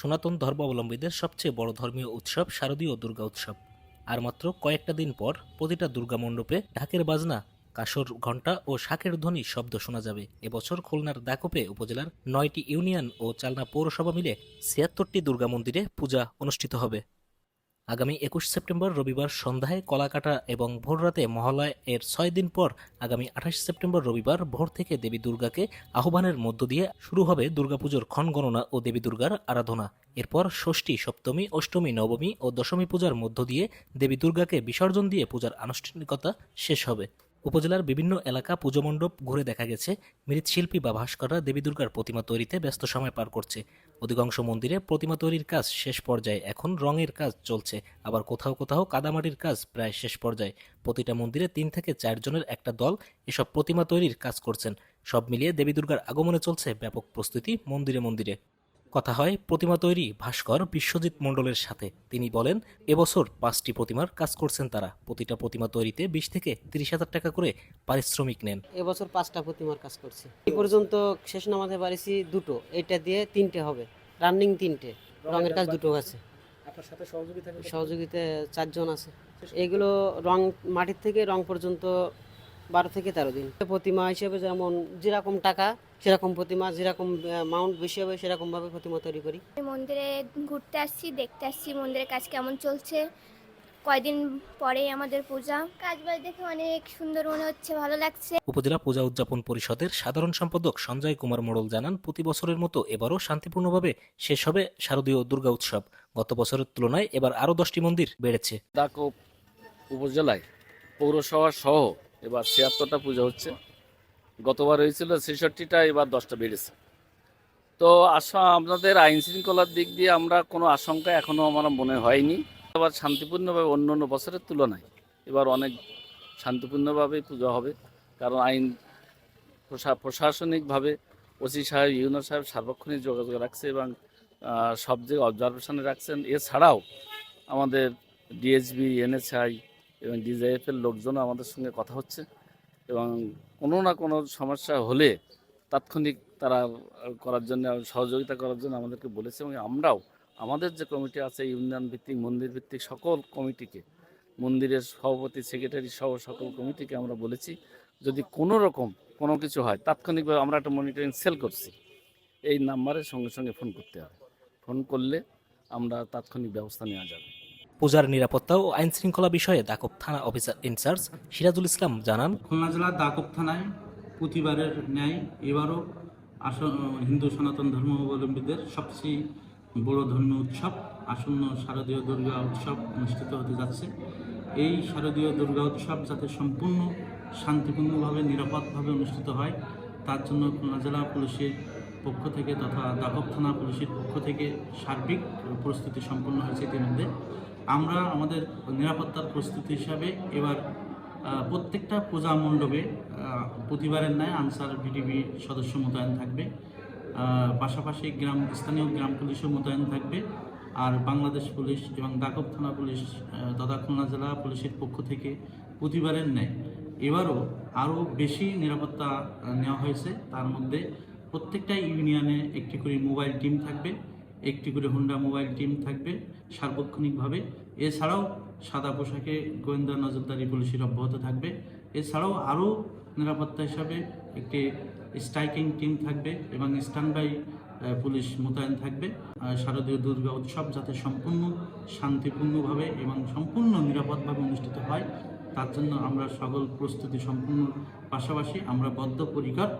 সনাতন ধর্মাবলম্বীদের সবচেয়ে বড় ধর্মীয় উৎসব শারদীয় দুর্গা উৎসব। আর মাত্র কয়েকটা দিন পর প্রতিটা দুর্গা মণ্ডপে ঢাকের বাজনা, কাসর ঘণ্টা ও শাকের ধ্বনি শব্দ শোনা যাবে। এবছর খুলনার দাকোপে উপজেলার নয়টি ইউনিয়ন ও চালনা পৌরসভা মিলে ছিয়াত্তরটি দুর্গা মন্দিরে পূজা অনুষ্ঠিত হবে। আগামী একুশ সেপ্টেম্বর রবিবার সন্ধ্যায় কলাকাটা এবং ভোররাতে মহালয় এর ছয় দিন পর আগামী আঠাশ সেপ্টেম্বর রবিবার ভোর থেকে দেবী দুর্গাকে আহ্বানের মধ্য দিয়ে শুরু হবে দুর্গাপুজোর ক্ষণগণনা ও দেবী দুর্গার আরাধনা। এরপর ষষ্ঠী, সপ্তমী, অষ্টমী, নবমী ও দশমী পূজার মধ্য দিয়ে দেবী দুর্গাকে বিসর্জন দিয়ে পূজার আনুষ্ঠানিকতা শেষ হবে। উপজেলার বিভিন্ন এলাকা পুজো মণ্ডপ ঘুরে দেখা গেছে। মৃৎশিল্পী বা ভাস্কররা দেবী দুর্গার প্রতিমা তৈরিতে ব্যস্ত সময় পার করছে। অধিকাংশ মন্দিরে প্রতিমা তৈরির কাজ শেষ পর্যায়ে। এখন রঙের কাজ চলছে। আবার কোথাও কোথাও কাদামাটির কাজ প্রায় শেষ পর্যায়ে। প্রতিটা মন্দিরে তিন থেকে চারজনের একটা দল এসব প্রতিমা তৈরির কাজ করছেন। সব মিলিয়ে দেবী দুর্গার আগমনে চলছে ব্যাপক প্রস্তুতি মন্দিরে মন্দিরে। কথা হয় প্রতিমা তৈরি ভাস্কর বিশ্বজিৎ মণ্ডলের সাথে। তিনি বলেন এবছর পাঁচটি প্রতিমার কাজ করছেন তারা। প্রতিটা প্রতিমা তৈরিতে বিশ থেকে তিরিশ হাজার টাকা করে পারিশ্রমিক নেন। এবছর পাঁচটা প্রতিমার কাজ করছি। এ পর্যন্ত শেষ নামাতে পারিছি দুটো। এটা দিয়ে তিনটে হবে। রানিং তিনটে। রঙের কাজ দুটো আছে। আপনার সাথে সহযোগিতা সহযোগিতা চারজন আছে। এগুলো রং মাটির থেকে রং পর্যন্ত বারো থেকে তেরো দিন। প্রতিমা হিসেবে যেমন যেরকম টাকা সেরকম প্রতিমা যেরকম মাউন্ট বেশি হবে সেরকম ভাবে প্রতিমা তৈরি করি। মন্দিরে ঘুরতে আসছি দেখতে আসছি মন্দিরের কাজ কেমন চলছে। কয়দিন পরেই আমাদের পূজা। কাজ বাজ দেখে অনেক সুন্দর মনে হচ্ছে ভালো লাগছে। উপজেলা পূজা উদযাপন পরিষদের সাধারণ সম্পাদক সঞ্জয় কুমার মোড়ল জানান প্রতি বছরের মতো এবারও শান্তিপূর্ণভাবে শেষ হবে শারদীয় দুর্গা উৎসব। গত বছরের তুলনায় এবার আরও দশটি মন্দির বেড়েছে। দাকপ উপজেলায় পৌরসভা সহ এবার ছিয়াত্তরটা পুজো হচ্ছে। গতবার হয়েছিল ছেষট্টিটা, এবার দশটা বেড়েছে। তো আশা, আপনাদের আইন শৃঙ্খলার দিক দিয়ে আমরা কোনো আশঙ্কা এখনও আমার মনে হয়নি। এবার শান্তিপূর্ণভাবে অন্য অন্য বছরের তুলনায় এবার অনেক শান্তিপূর্ণভাবেই পুজো হবে। কারণ আইন প্রশা, প্রশাসনিকভাবে ওসি সাহেব ইউনো সাহেব সার্বক্ষণিক যোগাযোগ রাখছে এবং সব জায়গায় অবজারভেশনে রাখছেন। এছাড়াও আমাদের ডিএসবি, এনএসআই এবং ডিজিএফের লোকজনও আমাদের সঙ্গে কথা হচ্ছে এবং কোনো না কোনো সমস্যা হলে তাৎক্ষণিক তারা করার জন্য, সহযোগিতা করার জন্য আমাদেরকে বলেছে এবং আমরাও, আমাদের যে কমিটি আছে, ইউনিয়ন ভিত্তিক, মন্দির ভিত্তিক সকল কমিটিকে, মন্দিরের সভাপতি, সেক্রেটারি সহ সকল কমিটিকে আমরা বলেছি, যদি কোনো রকম কোনো কিছু হয়, তাৎক্ষণিকভাবে আমরা একটা মনিটরিং সেল করছি, এই নাম্বারে সঙ্গে সঙ্গে ফোন করতে হবে। ফোন করলে আমরা তাৎক্ষণিক ব্যবস্থা নেওয়া যাবে। পূজার নিরাপত্তা ও আইন শৃঙ্খলা বিষয়ে দাকব থানা অফিসার ইনচার্জ সিরাজুল ইসলাম জানান, খুলনা জেলার দাকব থানায় প্রতিবারের ন্যায় এবারও আসন, হিন্দু সনাতন ধর্মাবলম্বীদের সবচেয়ে বড় ধর্মীয় উৎসব, আসন্ন শারদীয় দুর্গা উৎসব অনুষ্ঠিত হতে যাচ্ছে। এই শারদীয় দুর্গা উৎসব যাতে সম্পূর্ণ শান্তিপূর্ণভাবে, নিরাপদভাবে অনুষ্ঠিত হয়, তার জন্য খুলনা জেলা পুলিশের পক্ষ থেকে তথা দাকব থানা পুলিশের পক্ষ থেকে সার্বিক প্রস্তুতি সম্পন্ন হয়েছে ইতিমধ্যে। আমরা আমাদের নিরাপত্তার প্রস্তুতি হিসাবে এবার প্রত্যেকটা পূজা মণ্ডপে প্রতিবারের ন্যায় আনসার বিডিবি সদস্য মোতায়েন থাকবে। পাশাপাশি গ্রাম, স্থানীয় গ্রাম পুলিশও মোতায়েন থাকবে। আর বাংলাদেশ পুলিশ এবং দাকব থানা পুলিশ তথা খুলনা জেলা পুলিশের পক্ষ থেকে প্রতিবারের ন্যায়। এবারও আরও বেশি নিরাপত্তা নেওয়া হয়েছে। তার মধ্যে প্রত্যেকটা ইউনিয়নে একটি করে মোবাইল টিম থাকবে, একটি করে হোন্ডা মোবাইল টিম থাকবে সার্বক্ষণিকভাবে। এছাড়াও সাদা পোশাকে গোয়েন্দা নজরদারি পুলিশের অব্যাহত থাকবে। এছাড়াও আরও নিরাপত্তা হিসাবে একটি স্ট্রাইকিং টিম থাকবে এবং স্ট্যান্ড বাই পুলিশ মোতায়েন থাকবে। শারদীয় দুর্গা উৎসব যাতে সম্পূর্ণ শান্তিপূর্ণভাবে এবং সম্পূর্ণ নিরাপদভাবে অনুষ্ঠিত হয়, তার জন্য আমরা সকল প্রস্তুতি সম্পূর্ণ পাশাপাশি আমরা বদ্ধপরিকর